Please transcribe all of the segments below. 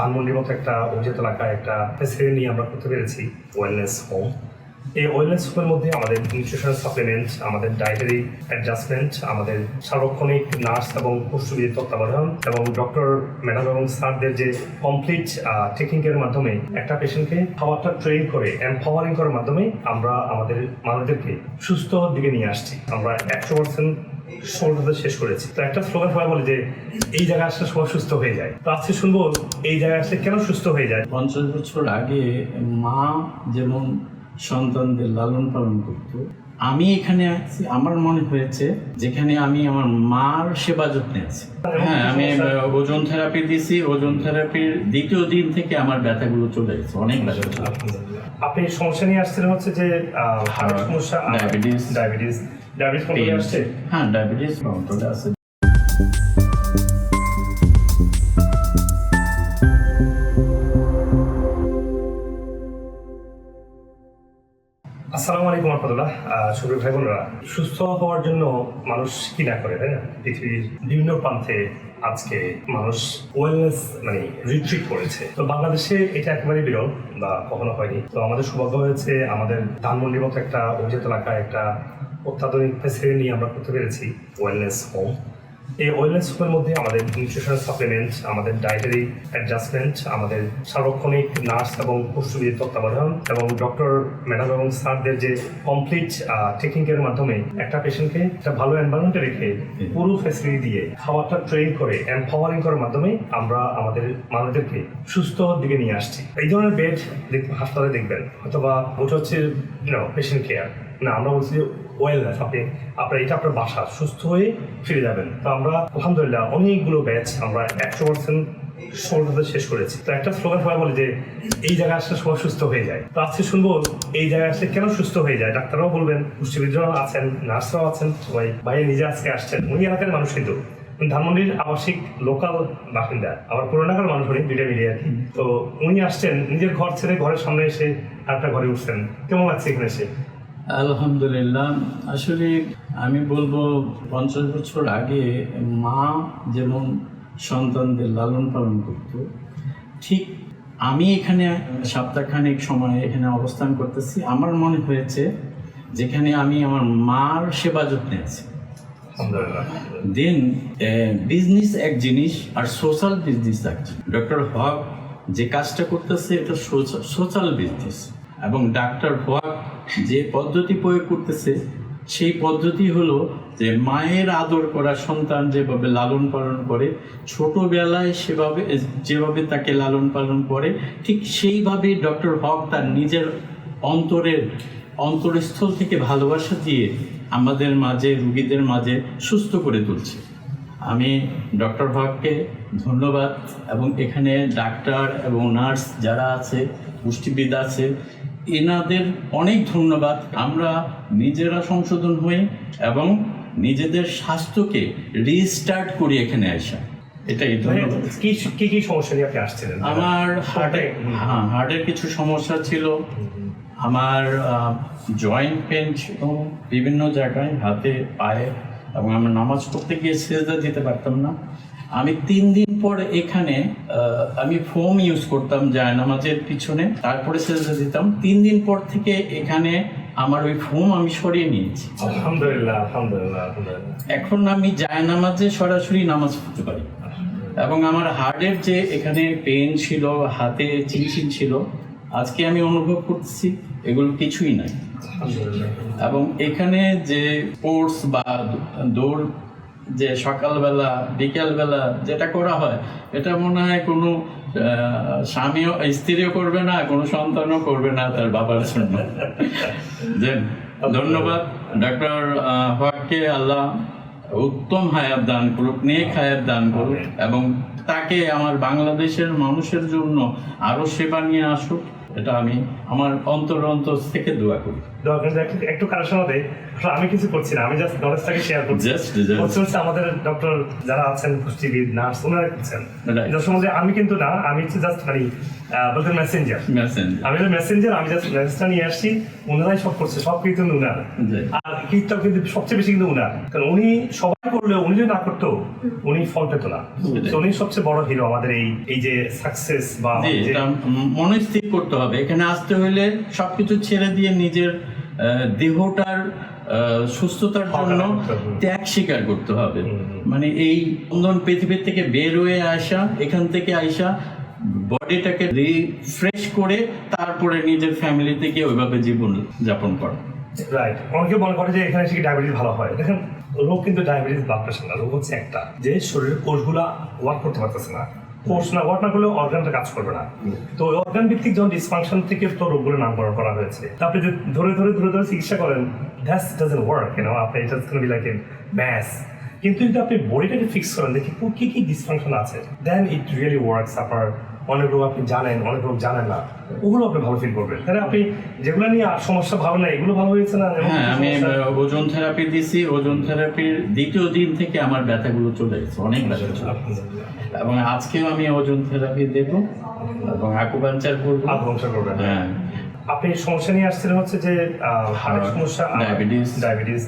ধানমন্ডির মতো একটা অভিজাত এলাকায় একটা ফেসিলিটি নিয়ে আমরা করতে পেরেছি ওয়েলনেস হোম এই ওয়েলনেস হোমের মধ্যে আমাদের নিউট্রিশনাল সাপ্লিমেন্ট আমাদের ডায়েটারি অ্যাডজাস্টমেন্ট আমাদের সার্বক্ষণিক নার্স এবং পুষ্টিবিদের তত্ত্বাবধান এবং ডক্টর ম্যাডাম এবং স্যারদের যে কমপ্লিট টেকনিকের মাধ্যমে একটা পেশেন্টকে খাবারটা ট্রেন করে এম্পাওয়ারিং করার মাধ্যমে আমরা আমাদের মানুষদেরকে সুস্থ দিকে নিয়ে আসছি। আমরা একশো পার্সেন্ট সমস্যাটা শেষ করেছি। তো একটা স্লোগান সবাই বলে যে এই জায়গায় আসলে সবাই সুস্থ হয়ে যায়। তো আজকে শুনব এই জায়গায় আসলে কেন সুস্থ হয়ে যায়? পঞ্চাশ বছর আগে মা যেমন সন্তানদের লালন পালন করত আমি এখানে আছি আমার মনে হয়েছে যেখানে আমি আমার মার সেবা যত্নে আছি। হ্যাঁ আমি ওজন থেরাপি দিছি ওজন থেরাপির দ্বিতীয় দিন থেকে আমার ব্যথাগুলো চলে গেছে অনেক ব্যথা আপনি সমস্যা নিয়ে আসছিলেন হচ্ছে যে হার্ট সমস্যা Diabetes. ডায়াবেটিস ডায়াবেটিস কন্ট্রোলে আসছে হ্যাঁ ডায়াবেটিস কন্ট্রোলে আছে আসসালামু আলাইকুম রহমতুল্লাহ সুবীর ভাই বোনরা সুস্থ হওয়ার জন্য মানুষ কি না করে তাই না পৃথিবীর বিভিন্ন প্রান্তে আজকে মানুষ ওয়েলনেস মানে রিট্রিট করেছে তো বাংলাদেশে এটা একেবারে বিরল বা কখনো হয়নি তো আমাদের সৌভাগ্য হয়েছে আমাদের ধানমন্ডির মতো একটা অভিজাত এলাকায় একটা অত্যাধুনিক ফেসিলিটি নিয়ে আমরা করতে পেরেছি ওয়েলনেস হোম এই ওয়েলনেস হোমের মধ্যে আমাদের নিউট্রিশনাল সাপ্লিমেন্ট আমাদের ডায়েটারি অ্যাডজাস্টমেন্ট আমাদের সার্বক্ষণিক নার্স এবং পুষ্টিবিদের তত্ত্বাবধান এবং ডক্টর ম্যাডাম এবং স্যারদের যে কমপ্লিট টেকনিকের মাধ্যমে একটা পেশেন্টকে একটা ভালো এনভায়রনমেন্টে রেখে পুরো ফেসিলিটি দিয়ে খাবারটা ট্রেন করে এম্পাওয়ারিং করার মাধ্যমে আমরা আমাদের মানুষদেরকে সুস্থ দিকে নিয়ে আসছি। এই ধরনের বেড হাসপাতালে দেখবেন, অথবা ওটা হচ্ছে পেশেন্ট কেয়ার না, আমরা বলছি ওয়েলনেস আপনি, আপনার, এটা আপনার বাসা, সুস্থ হয়ে ফিরে যাবেন। তো আমরা, আলহামদুলিল্লাহ, অনেকগুলো ব্যাচ আমরা একশো পার্সেন্ট সমস্যাটা শেষ করেছি। তো একটা স্লোগান সবাই বলে যে, এই জায়গায় আসলে সবাই সুস্থ হয়ে যায়। তো আজকে শুনব, এই জায়গায় আসলে কেন সুস্থ হয়ে যায়? ডাক্তাররাও বলবেন পুষ্টিবিদরাও আছেন, নার্সরাও আছেন, সবাই বাইরে নিজে আজকে আসছেন। উনি এলাকার মানুষ কিন্তু। ধানমন্ডির আবাসিক লোকাল বাসিন্দা। আমার পুরোনাকার মানুষ উনি, দুইটা মিলিয়ে আর কি। তো উনি আসছেন, নিজের ঘর ছেড়ে ঘরের সামনে এসে আরেকটা ঘরে উঠছেন। কেমন লাগছে এখানে এসে? আলহামদুলিল্লাহ। আসলে আমি বলব পঞ্চাশ বছর আগে মা যেমন সন্তানদের লালন পালন করত ঠিক আমি এখানে সপ্তাহখানেক সময় এখানে অবস্থান করতেছি। আমার মনে হয়েছে যেখানে আমি আমার মার সেবা যত্নে আছি। দেন বিজনেস এক জিনিস আর সোশ্যাল বিজনেস এক ডক্টর হক যে কাজটা করতেছে এটা সোশ্যাল বিজনেস এবং ডাক্তার হক যে পদ্ধতি প্রয়োগ করতেছে, সেই পদ্ধতি হলো যে মায়ের আদর করা সন্তান যেভাবে লালন পালন করে, ছোটবেলায় সেভাবে, যেভাবে তাকে লালন পালন করে, ঠিক সেইভাবেই ডক্টর হক তার নিজের অন্তরের অন্তরস্থল থেকে ভালোবাসা দিয়ে আমাদের মাঝে, রুগীদের মাঝে সুস্থ করে তুলছে। আমি ডক্টর হককে ধন্যবাদ এবং এখানে ডাক্তার এবং নার্স যারা আছে পুষ্টিবিদ আছে। এনাদের অনেক ধন্যবাদ। আমরা নিজেরা সংশোধন হয়ে এবং নিজেদের স্বাস্থ্যকে রিস্টার্ট করি এখানে আসা এটাই ধন্যবাদ। কি কি কি সমস্যা নিয়ে আপনি আসছিলেন? আমার হার্টে হ্যাঁ হার্টের কিছু সমস্যা ছিল। আমার জয়েন্ট পেন ছিল বিভিন্ন জায়গায় হাতে পায়ে এবং আমার নামাজ পড়তে গিয়ে সেজদা দিতে পারতাম না। আমি তিন দিন পর এখানে আমি ফোম ইউজ করতাম যায় নামাজের পিছনে তারপরে সেজদা দিতাম। তিন দিন পর থেকে এখানে আমার ওই ফোম আমি সরিয়ে নিয়েছি। আলহামদুলিল্লাহ আলহামদুলিল্লাহ এখন আমি যায় নামাজে সরাসরি নামাজ পড়তে পারি। এবং আমার হার্টের যে এখানে পেন ছিল হাতে চিনচিন ছিল আজকে আমি অনুভব করতেছি এগুলো কিছুই নাই। এবং এখানে যে স্পোর্টস বা দৌড় যে সকালবেলা, বিকেলবেলা যেটা করা হয়, এটা মনে হয় কোনো স্বামীও, স্ত্রীও করবে না, কোনো সন্তানও করবে না তার বাবার জন্য। যে ধন্যবাদ ডক্টর হককে আল্লাহ উত্তম হায়াত দান করুক, নেক হায়াত দান করুক, এবং তাকে আমার বাংলাদেশের মানুষের জন্য আরও সেবা নিয়ে আসুক, এটা আমি আমার অন্তর অন্তর থেকে দোয়া করি। একটু আসলে আমি কিছু করছি না আমি জাস্ট নলেজটাকে শেয়ার করছি. হচ্ছে আমাদের ডক্টর যারা আছেন পুষ্টিবিদ নার্স ওনারা করছেন। সম্বন্ধে আমি কিন্তু না আমি হচ্ছে জাস্ট মানে বলতে মেসেঞ্জার আমি মেসেঞ্জার আমি জাস্ট মেসেজটা নিয়ে আসছি ওনারাই সব করছে সব কিন্তু উনার। আর কিন্তু সবচেয়ে বেশি কিন্তু উনার। কারণ উনি সবাই করলে উনি যদি না করতো উনি ফল পেতো না। উনি সবচেয়ে বড় হিরো আমাদের এই এই যে সাকসেস বা জি যে এটা মনে স্থির করতে হবে। এখানে আসতে হলে সবকিছু ছেড়ে দিয়ে নিজের দেহটার সুস্থতার জন্য ত্যাগ স্বীকার করতে হবে। মানে এই বন্ধন পৃথিবীর থেকে বের হয়ে আসা এখান থেকে আইসা বডিটাকে রিফ্রেশ করে তারপরে নিজের ফ্যামিলি থেকে ওইভাবে জীবন যাপন করা। রাইট অনেকে মনে করে যে এখানে এসে ডায়াবেটিস ভালো হয়? দেখেন রোগ কিন্তু ডায়াবেটিস ব্লাড প্রেশার না রোগ হচ্ছে একটা। যে শরীরের কোষগুলা ওয়ার্ক করতে পারতেছে না। কোষ না ওয়ার্ক না করলে অর্গানটা কাজ করবে না। তো অর্গান ভিত্তিক যখন ডিসফাংশন থেকে তো রোগগুলো নামকরণ করা হয়েছে। আপনি যদি ধরে ধরে ধরে ধরে চিকিৎসা করেন দ্যাটস ডাজেন্ট ওয়ার্ক ইউনো আপনি এটা বি লাইক এ ম্যাস কিন্তু যদি আপনি বডিটাকে ফিক্স করেন দেখি কি কি ডিসফাংশন আছে দেন ইট রিয়েলি ওয়ার্কস আপনার অনেক রোগ আপনি জানেন অনেক লোক জানেন না ওগুলো আপনি ভালো ফিল করবেন। তাহলে আপনি যেগুলো নিয়ে আর সমস্যা ভালো না এগুলো ভালো হয়েছে না? হ্যাঁ আমি ওজন থেরাপি দিছি ওজন থেরাপির দ্বিতীয় দিন থেকে আমার ব্যথাগুলো চলে গেছে অনেক ব্যথা চলে এবং আজকেও আমি ওজন থেরাপি দেবো এবং আকুপাঞ্চার করব। আকুপাঞ্চার করবেন। হ্যাঁ আপনি সমস্যা নিয়ে আসছিলেন হচ্ছে যে সমস্যা. ডায়াবেটিস ডায়াবেটিস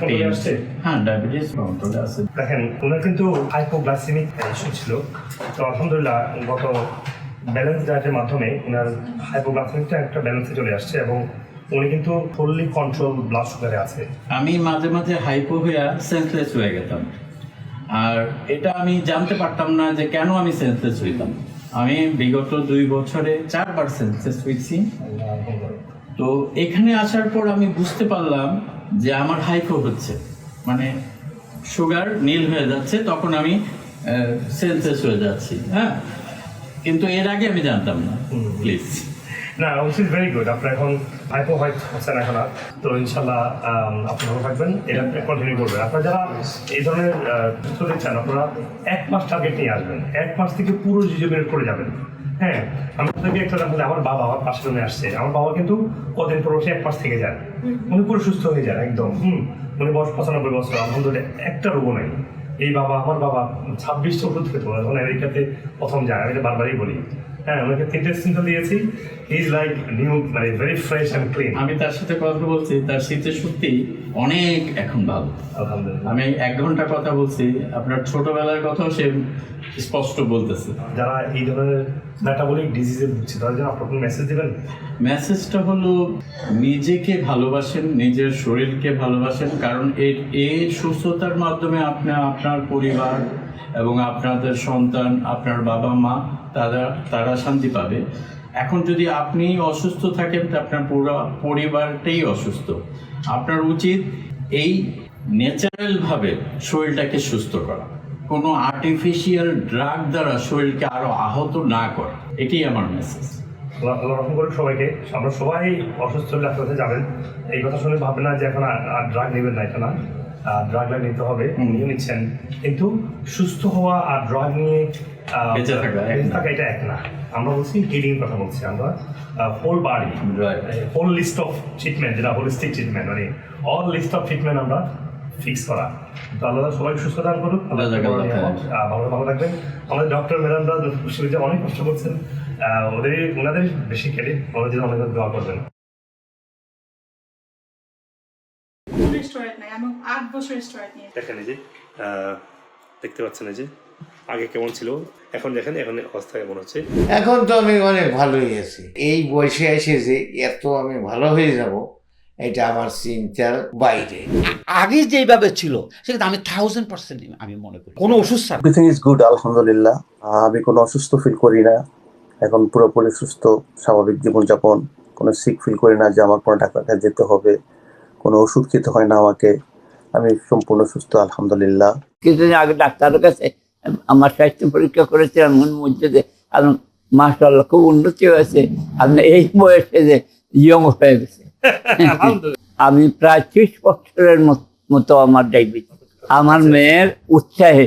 কন্ট্রোলে আসছে? হ্যাঁ ডায়াবেটিস কন্ট্রোলে আছে। দেখেন ওনার কিন্তু হাইপোগ্লাইসেমিক ইস্যু ছিল। তো আলহামদুলিল্লাহ গত ব্যালেন্স ডায়েটের মাধ্যমে ওনার হাইপোগ্লাইসেমিকটা একটা ব্যালেন্সে চলে আসছে এবং উনি কিন্তু ফুললি কন্ট্রোল ব্লাড সুগারে আছে। আমি মাঝে মাঝে হাইপো হয়ে সেন্সলেস হয়ে গেতাম। আর এটা আমি জানতে পারতাম না যে কেন আমি সেন্সলেস হইতাম। আমি বিগত দুই বছরে চারবার শেষ হয়েছি তো এখানে আসার পর আমি বুঝতে পারলাম যে আমার হাইকো হচ্ছে। মানে সুগার নীল হয়ে যাচ্ছে তখন আমি সেন্সেস হয়ে যাচ্ছি হ্যাঁ? কিন্তু এর আগে আমি জানতাম না প্লিজ না উইচ ইজ ভেরি গুড আপনার এখন হাইপো হয়তো হচ্ছে না এখন আর। তো ইনশাল্লাহ আপনি ভালো থাকবেন। এটা কন্টিনিউ করবেন। আপনারা যারা এই ধরনের সুস্থ দিচ্ছেন আপনারা এক মাস টার্গেট নিয়ে আসবেন। এক মাস থেকে পুরো জিজোবের করে যাবেন। হ্যাঁ আমি আপনাকে একটা দেখালে আমার বাবা আমার পাশে জমে আসছে। আমার বাবা কিন্তু কদিন পর এক মাস থেকে যান উনি পুরো সুস্থ হয়ে যান একদম। হুম উনি বয়স পঁচানব্বই বছর। আলহামদুলিল্লাহ একটা রোগও নেই। এই বাবা আমার বাবা ছাব্বিশটা ওষুধ খেত যখন আমেরিকাতে প্রথম যায়। আমি এটা বারবারই বলি। হ্যাঁ ওনাকে তিনটে সিম্পল দিয়েছি। ইজ লাইক নিউ মানে ভেরি ফ্রেশ ক্লিন আমি তার সাথে কথা বলছি তার শীতের সত্যি অনেক এখন ভালো। আলহামদুলিল্লাহ। আমি এক ঘণ্টা কথা বলছি আপনার ছোটবেলার কথাও সে স্পষ্ট বলতেছে। যারা এই ধরনের মেটাবলিক ডিজিজে ভুগছে তাদের জন্য আপনার মেসেজ দেবেন? মেসেজটা হলো নিজেকে ভালোবাসেন নিজের শরীরকে ভালোবাসেন কারণ এই এই সুস্থতার মাধ্যমে আপনি আপনার পরিবার এবং আপনাদের সন্তান আপনার বাবা মা তারা তারা শান্তি পাবে। এখন যদি আপনি অসুস্থ থাকেন তা আপনার পুরো পরিবারটাই অসুস্থ। আপনার উচিত এই ন্যাচারালভাবে শরীরটাকে সুস্থ করা। কোনো আর্টিফিশিয়াল ড্রাগ দ্বারা শরীরকে আরও আহত না করা। এটাই আমার মেসেজ আল্লাহ করে সবাইকে। আমরা সবাই অসুস্থ হলে যাবেন। এই কথা শুনে ভাববেন না যে এখন আর- আর ড্রাগ নেবেন না এটা না। ড্রাগ নিতে হবে। উনিও নিচ্ছেন। কিন্তু সুস্থ হওয়া আর ড্রাগ নিয়ে বেঁচে। থাকা এটা এক না। আমরা বলছি হিলিং কথা বলছি আমরা। হোল বাড়ি. হোল লিস্ট অফ ট্রিটমেন্ট যেটা হোলিস্টিক ট্রিটমেন্ট মানে অল লিস্ট অফ ট্রিটমেন্ট আমরা ফিক্স করা। তো আল্লাহ সবাই সুস্থ দান করুক ভালো ভালো থাকবেন। আমাদের ডক্টর ম্যাডামরা বিশ্ববিদ্যালয়ে অনেক কষ্ট করছেন। ওদের ওনাদের বেশি খেলে ওনাদের জন্য অনেক দোয়া করবেন। স্টোরেট নাই আমি আট বছর স্টোরেট নিয়ে। দেখেন এই যে দেখতে পাচ্ছেন এই যে আগে কেমন ছিল? এখন দেখেন এখন অবস্থা কেমন হচ্ছে। এখন তো আমি অনেক ভালোই আছি। এই বয়সে এসে যে এত আমি ভালো হয়ে যাব এটা আমার চিন্তার বাইরে। আগে যেভাবে ছিল সেটা আমি থাউজেন্ড পার্সেন্ট আমি মনে করি। কোনো ছাড়া। এভরিথিং ইজ গুড আলহামদুলিল্লাহ। আমি কোনো অসুস্থ ফিল করি না। এখন পুরোপুরি সুস্থ স্বাভাবিক জীবনযাপন। কোনো সিক ফিল করি না যে আমার কোনো ডাক্তার কাছে যেতে হবে। কোনো ওষুধ খেতে হয় না আমাকে। আমি সম্পূর্ণ সুস্থ আলহামদুলিল্লাহ। কিছুদিন আগে ডাক্তারের কাছে আমার স্বাস্থ্য পরীক্ষা করেছিলাম মন যে আপনার মাসাল্লাহ খুব উন্নতি হয়েছে। আপনি এই বয়সে যে ইয়ং হয়ে গেছে। আমি প্রায় ত্রিশ বছরের মতো আমার ডায়াবেটিস। আমার মেয়ের উৎসাহে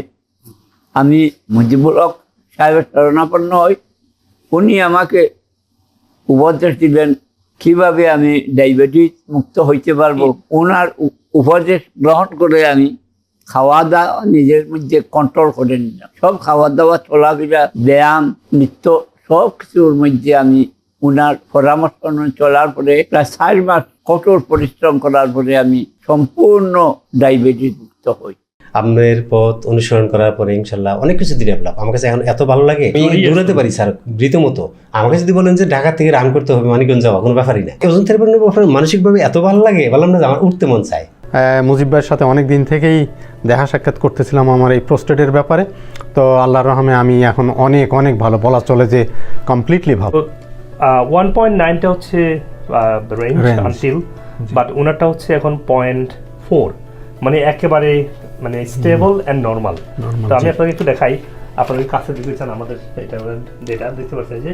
আমি মুজিবুল হক সাহেবের শরণাপন্ন হই। উনি আমাকে উপদেশ দিলেন কীভাবে আমি ডায়াবেটিস মুক্ত হইতে পারব। ওনার উপদেশ গ্রহণ করে আমি খাওয়া দাওয়া নিজের মধ্যে কন্ট্রোল করে নিলাম। সব খাওয়া দাওয়া চলাফেরা ব্যায়াম নৃত্য সব কিছুর মধ্যে আমি ওনার পরামর্শ চলার পরে প্রায় চার মাস কঠোর পরিশ্রম করার পরে আমি সম্পূর্ণ ডায়াবেটিস মুক্ত হই। আপনার পথ অনুসরণ করার পরে ইনশাল্লাহ অনেক কিছু ডেভেলপ আমার কাছে এখন এত ভালো লাগে আমি দৌড়াতে পারি স্যার রীতিমতো। আমাকে যদি বলেন যে ঢাকা থেকে রান করতে হবে মানিকগঞ্জ যাওয়া কোনো ব্যাপারই না। ওজন থেরাপির ব্যাপারে মানসিকভাবে এত ভালো লাগে বললাম না যে আমার উঠতে মন চায়। আহ, মুজিব ভাইয়ের সাথে অনেক দিন থেকেই দেখা সাক্ষাৎ করতেছিলাম আমার এই প্রোস্টেটের ব্যাপারে। তো আল্লাহর রহমে আমি এখন অনেক অনেক ভালো। বলা চলে যে কমপ্লিটলি ভালো। ওয়ান পয়েন্ট নাইনটা হচ্ছে রেঞ্জ আনটিল বাট ওনারটা হচ্ছে এখন পয়েন্ট ফোর মানে একেবারে মানে স্টেবল অ্যান্ড নর্মাল তো আমি আপনাকে একটু দেখাই। আপনাদের কাছে চান আমাদের এটা ডেটা দেখতে পাচ্ছেন যে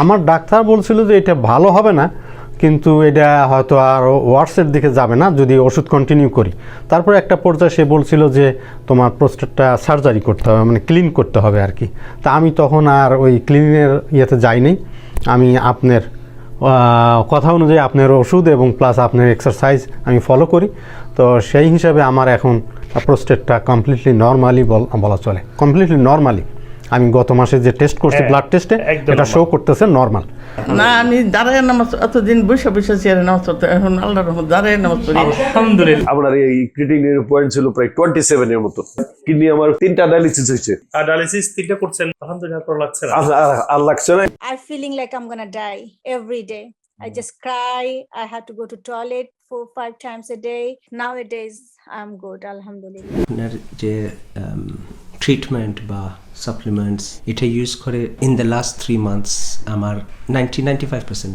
আমার ডাক্তার বলছিল যে এটা ভালো হবে না কিন্তু এটা হয়তো আর ওয়ার্সের দিকে যাবে না, যদি ওষুধ কন্টিনিউ করি। তারপরে একটা পর্যায়ে সে বলছিল যে, তোমার প্রোস্টেটটা সার্জারি করতে হবে মানে ক্লিন করতে হবে আর কি তা আমি তখন আর ওই ক্লিনের ইয়েতে যাইনি। আমি আপনার কথা অনুযায়ী আপনার ওষুধ এবং প্লাস আপনার এক্সারসাইজ আমি ফলো করি। তো সেই হিসাবে আমার এখন প্রোস্টেটটা কমপ্লিটলি নর্মালি বলা চলে। কমপ্লিটলি নর্মালি আমি গত মাসে যে টেস্ট করছি হ্যাঁ, ব্লাড টেস্টে একদম এটা শো করতেছে নর্মাল না আমি দাঁড়ায় নামাজ এতদিন বসে বসে চেয়ারে নামাজ পড়তে এখন আল্লাহ রহমত দাঁড়ায় নামাজ পড়ি আলহামদুলিল্লাহ আপনার এই ক্রিটিনের পয়েন্ট ছিল প্রায় টোয়েন্টি সেভেনের মতো কিডনি আমার তিনটা ডায়ালিসিস হয়েছে আর ডায়ালিসিস তিনটা করছেন আলহামদুলিল্লাহ ভালো লাগছে না আর- লাগছে না I'm feeling like I'm gonna die every day. I just cry. I had to go to toilet four, five times a day. Nowadays, I'm good, alhamdulillah. Treatment বা সাপ্লিমেন্টস এটা ইউজ করে in the last three months আমার ninety ninety five percent